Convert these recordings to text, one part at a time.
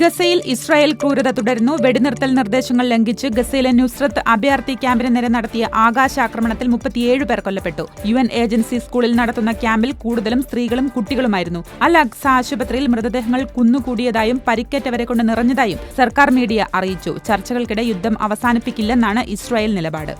ഗസയിൽ ഇസ്രായേൽ ക്രൂരത തുടരുന്നു. വെടിനിർത്തൽ നിർദ്ദേശങ്ങൾ ലംഘിച്ച് ഗസയിലെ നുസ്രത്ത് അഭയാർത്ഥി ക്യാമ്പിന് നേരെ നടത്തിയ ആകാശാക്രമണത്തിൽ മുപ്പത്തിയേഴ് പേർ കൊല്ലപ്പെട്ടു. യു എൻ ഏജൻസി സ്കൂളിൽ നടത്തുന്ന ക്യാമ്പിൽ കൂടുതലും സ്ത്രീകളും കുട്ടികളുമായിരുന്നു. അൽ അക്സ ആശുപത്രിയിൽ മൃതദേഹങ്ങൾ കുന്നുകൂടിയതായും പരിക്കേറ്റവരെ കൊണ്ട് നിറഞ്ഞതായും സർക്കാർ മീഡിയ അറിയിച്ചു. ചർച്ചകൾക്കിടെ യുദ്ധം അവസാനിപ്പിക്കില്ലെന്നാണ് ഇസ്രായേൽ നിലപാട്.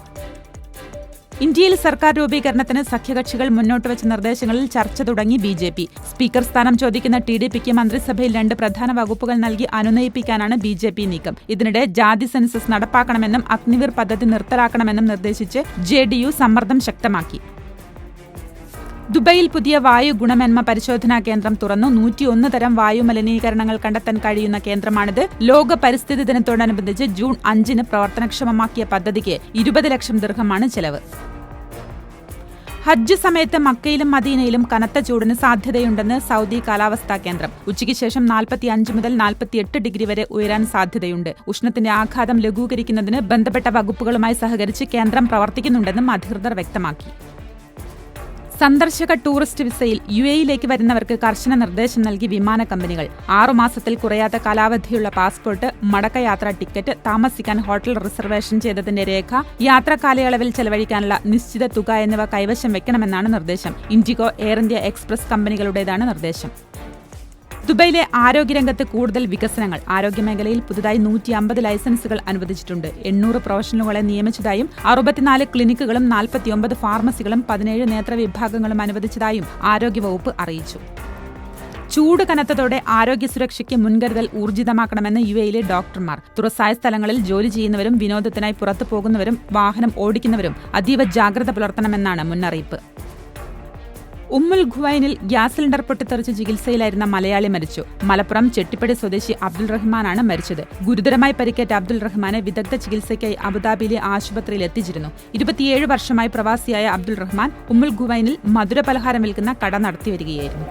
ഇന്ത്യയിൽ സർക്കാർ രൂപീകരണത്തിന് സഖ്യകക്ഷികൾ മുന്നോട്ട് വെച്ച നിർദ്ദേശങ്ങളിൽ ചർച്ച തുടങ്ങി ബി ജെ പി. സ്പീക്കർ സ്ഥാനം ചോദിക്കുന്ന ടി ഡി പിക്ക് മന്ത്രിസഭയിൽ രണ്ട് പ്രധാന വകുപ്പുകൾ നൽകി അനുനയിപ്പിക്കാനാണ് ബി ജെ പി നീക്കം. ഇതിനിടെ ജാതി സെൻസസ് നടപ്പാക്കണമെന്നും അഗ്നിവീർ പദ്ധതി നിർത്തലാക്കണമെന്നും നിർദ്ദേശിച്ച് ജെ ഡി യു സമ്മർദ്ദം ശക്തമാക്കി. ദുബൈയിൽ പുതിയ വായു ഗുണമേന്മ പരിശോധനാ കേന്ദ്രം തുറന്നു. നൂറ്റിയൊന്ന് തരം വായു മലിനീകരണങ്ങൾ കണ്ടെത്താൻ കഴിയുന്ന കേന്ദ്രമാണിത്. ലോക പരിസ്ഥിതി ദിനത്തോടനുബന്ധിച്ച് ജൂൺ അഞ്ചിന് പ്രവർത്തനക്ഷമമാക്കിയ പദ്ധതിക്ക് ഇരുപത് ലക്ഷം ദീർഘമാണ് ചെലവ്. ഹജ്ജ് സമയത്ത് മക്കയിലും മദീനയിലും കനത്ത ചൂടിന് സാധ്യതയുണ്ടെന്ന് സൗദി കാലാവസ്ഥാ കേന്ദ്രം. ഉച്ചയ്ക്ക് ശേഷം നാൽപ്പത്തിയഞ്ച് മുതൽ നാൽപ്പത്തിയെട്ട് ഡിഗ്രി വരെ ഉയരാൻ സാധ്യതയുണ്ട്. ഉഷ്ണത്തിന്റെ ആഘാതം ലഘൂകരിക്കുന്നതിന് ബന്ധപ്പെട്ട വകുപ്പുകളുമായി സഹകരിച്ച് കേന്ദ്രം പ്രവർത്തിക്കുന്നുണ്ടെന്നും അധികൃതർ വ്യക്തമാക്കി. സന്ദർശക ടൂറിസ്റ്റ് വിസയിൽ യു എയിലേക്ക് വരുന്നവർക്ക് കർശന നിർദ്ദേശം നൽകി വിമാന കമ്പനികൾ. ആറുമാസത്തിൽ കുറയാത്ത കാലാവധിയുള്ള പാസ്പോർട്ട് മടക്കയാത്രാ ടിക്കറ്റ് താമസിക്കാൻ ഹോട്ടൽ റിസർവേഷൻ ചെയ്തതിന്റെ രേഖ യാത്രാ കാലയളവിൽ ചെലവഴിക്കാനുള്ള നിശ്ചിത തുക എന്നിവ കൈവശം വെക്കണമെന്നാണ് നിർദ്ദേശം. ഇൻഡിഗോ എയർ ഇന്ത്യ എക്സ്പ്രസ് കമ്പനികളുടേതാണ് നിർദ്ദേശം. ദുബൈയിലെ ആരോഗ്യരംഗത്ത് കൂടുതൽ വികസനങ്ങൾ. ആരോഗ്യമേഖലയിൽ പുതുതായി നൂറ്റി അമ്പത് ലൈസൻസുകൾ അനുവദിച്ചിട്ടുണ്ട്. എണ്ണൂറ് പ്രൊഫഷണലുകളെ നിയമിച്ചതായും അറുപത്തിനാല് ക്ലിനിക്കുകളും നാൽപ്പത്തിയൊമ്പത് ഫാർമസികളും പതിനേഴ് നേത്രവിഭാഗങ്ങളും അനുവദിച്ചതായും ആരോഗ്യവകുപ്പ് അറിയിച്ചു. ചൂട് കനത്തതോടെ ആരോഗ്യ സുരക്ഷയ്ക്ക് മുൻകരുതൽ ഊർജിതമാക്കണമെന്ന് യു എയിലെ ഡോക്ടർമാർ. തുറസായ സ്ഥലങ്ങളിൽ ജോലി ചെയ്യുന്നവരും വിനോദത്തിനായി പുറത്തു പോകുന്നവരും വാഹനം ഓടിക്കുന്നവരും അതീവ ജാഗ്രത പുലർത്തണമെന്നാണ് മുന്നറിയിപ്പ്. ഉമ്മുൽ ഖുവൈനിൽ ഗ്യാസ് സിലിണ്ടർ പൊട്ടിത്തെറിച്ച് ചികിത്സയിലായിരുന്ന മലയാളി മരിച്ചു. മലപ്പുറം ചെട്ടിപ്പടി സ്വദേശി അബ്ദുൾ റഹ്മാനാണ് മരിച്ചത്. ഗുരുതരമായി പരിക്കേറ്റ അബ്ദുൾ റഹ്മാനെ വിദഗ്ധ ചികിത്സയ്ക്കായി അബുദാബിയിലെ ആശുപത്രിയിൽ എത്തിച്ചിരുന്നു. ഇരുപത്തിയേഴ് വർഷമായി പ്രവാസിയായ അബ്ദുൾ റഹ്മാൻ ഉമ്മുൽ ഖുവൈനിൽ മധുരപലഹാരം വിൽക്കുന്ന കട നടത്തിവരികയായിരുന്നു.